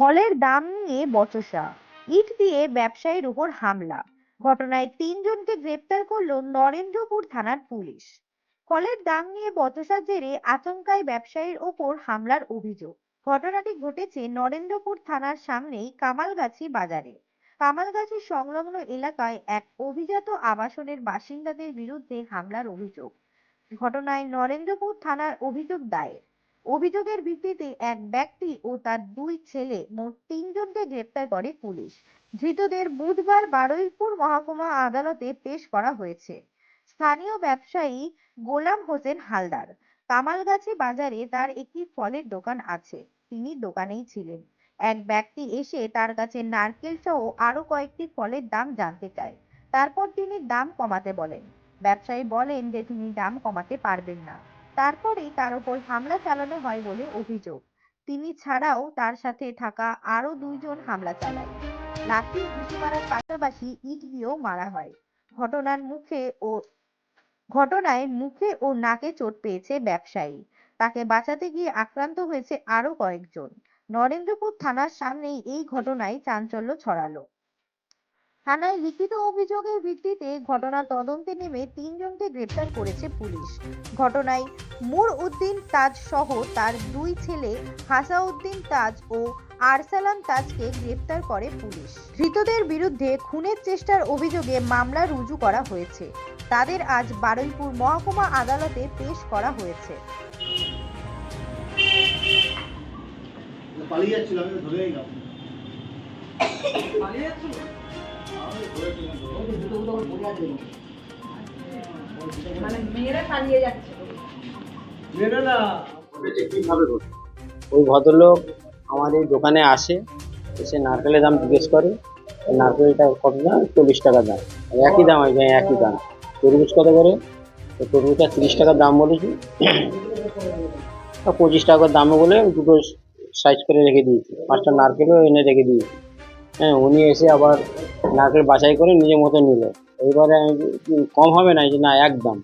ফলের দাম নিয়ে বচসা। ইট দিয়ে ব্যবসায়ীর উপর হামলা। ঘটনায় তিনজনকে গ্রেপ্তার করল নরেন্দ্রপুর থানার পুলিশ। ফলের দাম নিয়ে বচসার জেরে আচমকায় ব্যবসায়ীর ওপর হামলার অভিযোগ। ঘটনাটি ঘটেছে নরেন্দ্রপুর থানার সামনেই কামালগাছি বাজারে। কামালগাছি সংলগ্ন এলাকায় এক অভিজাত আবাসনের বাসিন্দাদের বিরুদ্ধে হামলার অভিযোগ। ঘটনায় নরেন্দ্রপুর থানার অভিযোগ দায়ের। অভিযোগের ভিত্তিতে এক ব্যক্তি ও তার দুই ছেলে মোট তিনজনকে গ্রেপ্তার করে পুলিশ। ধৃতদের বুধবার বারুইপুর মহকুমা আদালতে পেশ করা হয়েছে। স্থানীয় ব্যবসায়ী গোলাম হোসেন হালদার কামালগাছি বাজারে তার একটি ফলের দোকান আছে। তিনি দোকানেই ছিলেন। এক ব্যক্তি এসে তার কাছে নারকেল সহ আরও কয়েকটি ফলের দাম জানতে চায়। তারপর তিনি দাম কমাতে বলেন। ব্যবসায়ী বলেন যে তিনি দাম কমাতে পারবেন না। তারপরেই তার উপর হামলা চালানো হয় বলে অভিযোগ। তিনি ছাড়াও তার সাথে থাকা আরও দুইজন হামলা চালায়। লাঠি ঘুষি মারার পাশাপাশি ইট দিয়েও মারা হয়। ঘটনার মুখে ও ঘটনায় মুখে ও নাকে চোট পেয়েছে ব্যবসায়ী। তাকে বাঁচাতে গিয়ে আক্রান্ত হয়েছে আরও কয়েকজন। নরেন্দ্রপুর থানার সামনেই এই ঘটনায় চাঞ্চল্য ছড়ালো। থানায় লিখিত অভিযোগের ভিত্তিতে ঘটনা তদন্তে নেমে তিনজনকে গ্রেপ্তার করেছে পুলিশ। ঘটনায় মুর উদ্দিন তাজ সহ তার দুই ছেলে হাসাউদ্দিন তাজ ও আরসালাম তাজকে গ্রেপ্তার করে পুলিশ। ধৃতদের বিরুদ্ধে খুনের চেষ্টার অভিযোগে মামলা রুজু করা হয়েছে। তাদের আজ বারুইপুর মহকুমা আদালতে পেশ করা হয়েছে। পালিয়ে যাচ্ছিল আমি ধরেই গেলাম মানে মেয়েরা পালিয়ে যাচ্ছে। মেরে না কীভাবে ওই ভদ্রলোক আমাদের দোকানে আসে এসে নারকেলের দাম জিজ্ঞেস করে নারকেলটা কত দাম? চল্লিশ টাকা দাম। আর একই দাম হয় একই দাম। তরমুজ কত করে? তো তরমুজটা তিরিশ টাকার দাম বলেছি। পঁচিশ টাকার দামে বলে দুটো সাইজ করে রেখে দিয়েছি। পাঁচটা নারকেলও এনে রেখে দিয়েছি। হ্যাঁ উনি এসে আবার নারকেল বাছাই করে নিজের মতো নিল। এইবারে আমি কম হবে না যে না, একদম।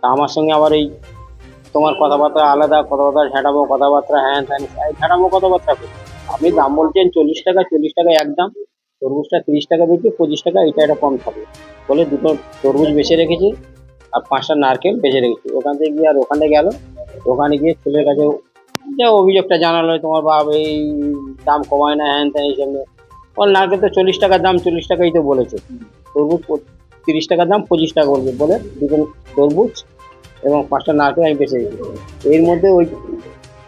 তা আমার সঙ্গে আবার এই তোমার কথাবার্তা আলাদা, কথাবার্তা ঝাঁটাবো কথাবার্তা হ্যাঁ ত্যান, এই ঝাঁটাবো কথাবার্তা। আপনি দাম বলছেন চল্লিশ টাকা চল্লিশ টাকা একদম তরমুজটা তিরিশ টাকা বেশি পঁচিশ টাকা, এটা একটা কম থাকবে বলে দুটো তরমুজ বেছে রেখেছি, আর পাঁচটা নারকেল বেছে রেখেছি। ওখান থেকে গিয়ে আর ওখানে গেল, ওখানে গিয়ে ছেলের কাছে যে অভিযোগটা জানালো, তোমার বাপ এই দাম কমায় না, হ্যান ত্যান, এই জন্য ওর নারকেল তো চল্লিশ টাকার দাম, চল্লিশ টাকাই তো বলেছে। তরমুজ তিরিশ টাকার দাম, পঁচিশ টাকা বলবে বলে দুজন তরমুজ এবং পাঁচটা নারকেল আমি দিয়েছি এর মধ্যে ওই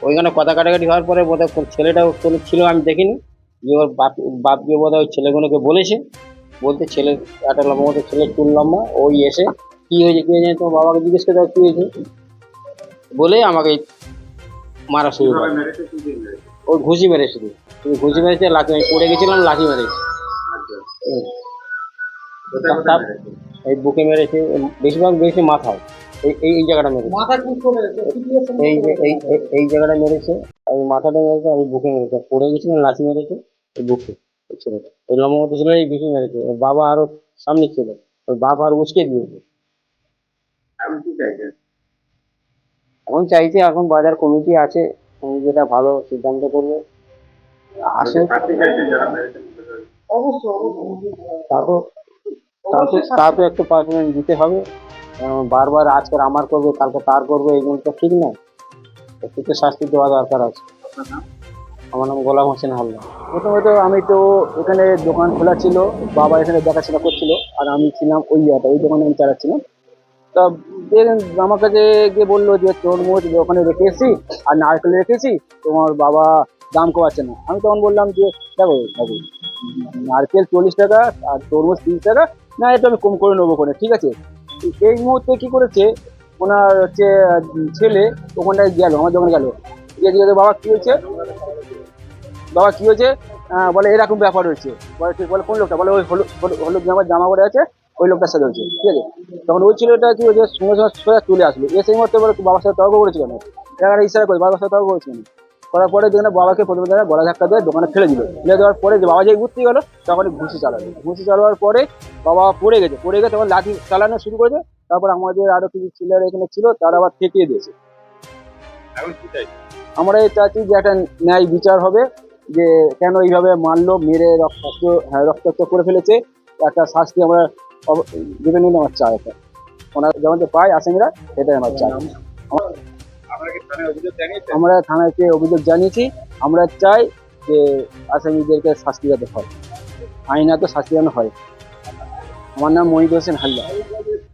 ওইখানে কথা কাটাকাটি হওয়ার পরে বোধহয় কোন ছেলেটাও ছিল, আমি দেখিনি। যে ওর বাপ বাপ গিয়ে বোধহয় ওই ছেলেগুলোকে বলেছে। বলতে ছেলে একটা লম্বা মতো ছেলে, চুল লম্বা, ওই এসে, কি হয়েছে কি হয়েছে তোমার বাবাকে জিজ্ঞেস করে কি হয়েছে? বলে আমাকে মারা শুরু করে। ওই ঘুষি মেরেছে। তুমি ঘুষি মেরেছে লাঠি আমি পড়ে গেছিলাম লাঠি মেরেছে। মেরেছে? এই বুকে মেরেছে বেশিরভাগ বেশি মাথায়। এই এই জায়গাটা মেরেছে। এই এই এই- জায়গাটা মেরেছে এই মাথাটা মেরেছে এই বুকে মেরেছে। পড়ে গেছিল লাঠি মেরেছে এই বুকে ছেলেটা। এই লম্বা মতো ছিল এই বেশি মেরেছে। বাবা আরও সামনে ছিল। ওর বাবা আর উচকে দিয়েছে। আমি এখন চাইছে এখন বাজার কমিটি আছে যেটা ভালো সিদ্ধান্ত করবে। তারপর একটু পার্সেন্ট দিতে হবে। বারবার আজকে আমার করবে কালকে তার করবে এগুলো তো ঠিক নয়। একটু তো শাস্তি দেওয়া দরকার আছে। আমার নাম গোলাম হোসেন হালদার। প্রথমত আমি তো এখানে দোকান খোলা ছিল বাবা এখানে দেখাশোনা করছিল আর আমি ছিলাম ওই জায়গাটা ওই দোকানে আমি চালাচ্ছিলাম। তা দেখেন আমার কাছে গিয়ে বলল যে তরমুজ ওখানে রেখে এসেছি আর নারকেল রেখেছি তোমার বাবা দাম কমাচ্ছে না। আমি তখন বললাম যে, দেখো বাবু নারকেল চল্লিশ টাকা আর তরমুজ তিরিশ টাকা, না, এটা আমি কম করে নেব করে ঠিক আছে? এই মুহূর্তে কি করেছে, ওনার হচ্ছে, ছেলে ওখানটায় গেল, আমার দোকানে গেল। গিয়ে জিজ্ঞাসা বাবা, কি হয়েছে? বাবা, কি হয়েছে? বলে, এরকম ব্যাপার হয়েছে। বলে ঠিক বলে, কোন লোকটা? বলে, ওই হলুদ, হলুদ- জামা জামা পরে আছে, ওই লোকটার সাথে হয়েছে। ঠিক আছে? তখন ওই ছেলেটা কি হয়েছে সঙ্গে সঙ্গে সোজা চলে আসলো। এসে মুহূর্তে বলে বাবার সাথে তর্ক করেছে কেন? ইশারা করে বাবার সাথে তর্ক করেছে কেন? করার পরে যেখানে বাবাকে প্রথমে দেখা গলা ধাক্কা দিয়ে দোকানে ফেলে দিল। ফেলে দেওয়ার পরে যে বাবা যে ঘুরতে গেলো তখন ঘুষি চালালো। ঘুষি চালানোর পরে বাবা পড়ে গেছে। পড়ে গেছে তখন লাঠি চালানো শুরু করেছে। তারপর আমাদের আরও কিছু ছেলেরা এখানে ছিল তারা আবার ঠেকিয়ে দিয়েছে। আমরা এই চাচ্ছি যে একটা ন্যায় বিচার হবে যে কেন এইভাবে মারলো মেরে রক্তাক্ত হ্যাঁ রক্তাক্ত করে ফেলেছে। একটা শাস্তি আমরা দেবে নিলে আমার চাই এটা। ওনারা যেমন যে পায় আসামিরা এটাই আমার চাই। আমরা থানাকে অভিযোগ জানিয়েছি। আমরা চাই যে আসামিদেরকে শাস্তি যাতে হয়। আইনাতে শাস্তি যেন হয়। আমার নাম মহিদ হোসেন হালদার।